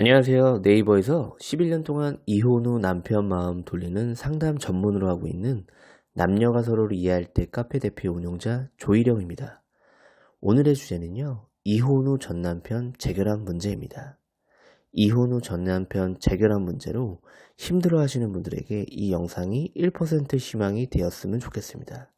안녕하세요. 네이버에서 11년 동안 이혼 후 남편 마음 돌리는 상담 전문으로 하고 있는 남녀가 서로를 이해할 때 카페 대표 운영자 조희령입니다. 오늘의 주제는요. 이혼 후 전 남편 재결합 문제입니다. 이혼 후 전 남편 재결합 문제로 힘들어 하시는 분들에게 이 영상이 1% 희망이 되었으면 좋겠습니다.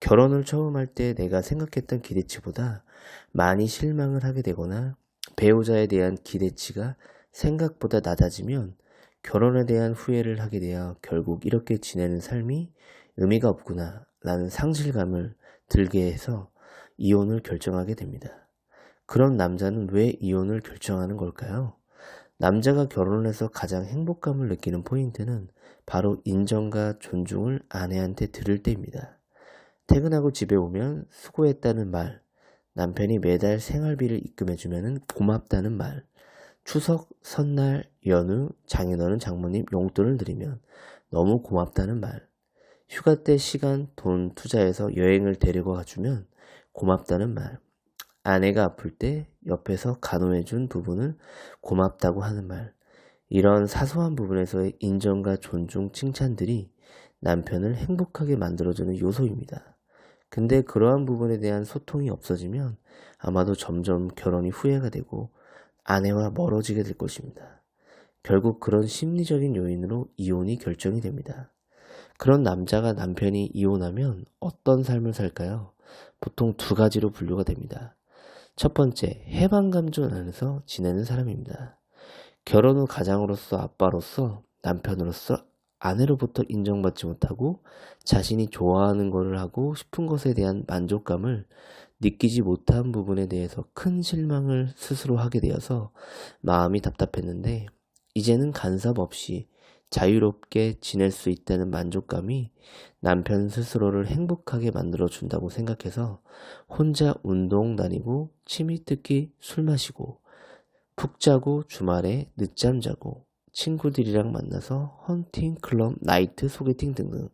결혼을 처음 할 때 내가 생각했던 기대치보다 많이 실망을 하게 되거나 배우자에 대한 기대치가 생각보다 낮아지면 결혼에 대한 후회를 하게 되어 결국 이렇게 지내는 삶이 의미가 없구나 라는 상실감을 들게 해서 이혼을 결정하게 됩니다. 그런 남자는 왜 이혼을 결정하는 걸까요? 남자가 결혼해서 가장 행복감을 느끼는 포인트는 바로 인정과 존중을 아내한테 들을 때입니다. 퇴근하고 집에 오면 수고했다는 말, 남편이 매달 생활비를 입금해주면 고맙다는 말, 추석, 설날, 연휴, 장인어른, 장모님 용돈을 드리면 너무 고맙다는 말, 휴가 때 시간, 돈 투자해서 여행을 데리고 가주면 고맙다는 말, 아내가 아플 때 옆에서 간호해준 부분을 고맙다고 하는 말, 이런 사소한 부분에서의 인정과 존중, 칭찬들이 남편을 행복하게 만들어주는 요소입니다. 근데 그러한 부분에 대한 소통이 없어지면 아마도 점점 결혼이 후회가 되고 아내와 멀어지게 될 것입니다. 결국 그런 심리적인 요인으로 이혼이 결정이 됩니다. 그런 남자가 남편이 이혼하면 어떤 삶을 살까요? 보통 두 가지로 분류가 됩니다. 첫 번째, 해방감정 안에서 지내는 사람입니다. 결혼 후 가장으로서 아빠로서 남편으로서 아내로부터 인정받지 못하고 자신이 좋아하는 것을 하고 싶은 것에 대한 만족감을 느끼지 못한 부분에 대해서 큰 실망을 스스로 하게 되어서 마음이 답답했는데 이제는 간섭 없이 자유롭게 지낼 수 있다는 만족감이 남편 스스로를 행복하게 만들어준다고 생각해서 혼자 운동 다니고 취미 특기 술 마시고 푹 자고 주말에 늦잠 자고 친구들이랑 만나서 헌팅, 클럽, 나이트, 소개팅 등등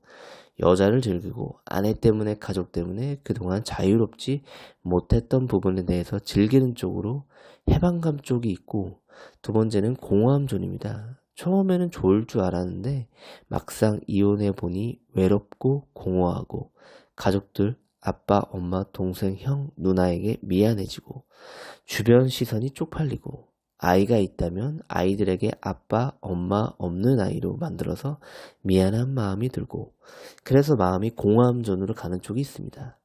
여자를 즐기고 아내 때문에 가족 때문에 그동안 자유롭지 못했던 부분에 대해서 즐기는 쪽으로 해방감 쪽이 있고 두 번째는 공허함존입니다. 처음에는 좋을 줄 알았는데 막상 이혼해 보니 외롭고 공허하고 가족들, 아빠, 엄마, 동생, 형, 누나에게 미안해지고 주변 시선이 쪽팔리고 아이가 있다면 아이들에게 아빠, 엄마 없는 아이로 만들어서 미안한 마음이 들고 그래서 마음이 공허함존으로 가는 쪽이 있습니다.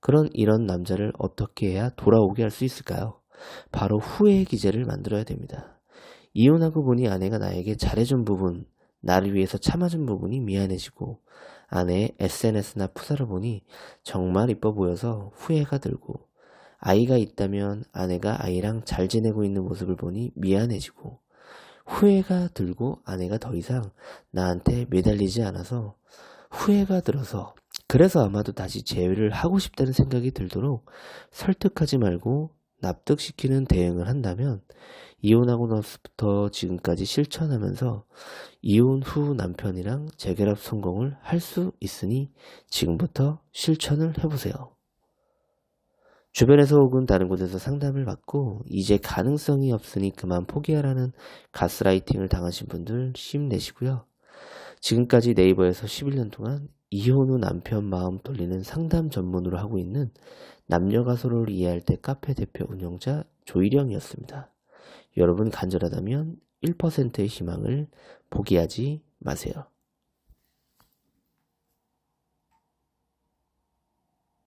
그런 이런 남자를 어떻게 해야 돌아오게 할 수 있을까요? 바로 후회의 기제를 만들어야 됩니다. 이혼하고 보니 아내가 나에게 잘해준 부분, 나를 위해서 참아준 부분이 미안해지고 아내의 SNS나 푸사를 보니 정말 이뻐 보여서 후회가 들고 아이가 있다면 아내가 아이랑 잘 지내고 있는 모습을 보니 미안해지고 후회가 들고 아내가 더 이상 나한테 매달리지 않아서 후회가 들어서 그래서 아마도 다시 재회를 하고 싶다는 생각이 들도록 설득하지 말고 납득시키는 대응을 한다면 이혼하고 나서부터 지금까지 실천하면서 이혼 후 남편이랑 재결합 성공을 할 수 있으니 지금부터 실천을 해보세요. 주변에서 혹은 다른 곳에서 상담을 받고 이제 가능성이 없으니 그만 포기하라는 가스라이팅을 당하신 분들 힘내시고요. 지금까지 네이버에서 11년 동안 이혼 후 남편 마음 돌리는 상담 전문으로 하고 있는 남녀 가 서로를 이해할 때 카페 대표 운영자 조일영이었습니다. 여러분 간절하다면 1%의 희망을 포기하지 마세요.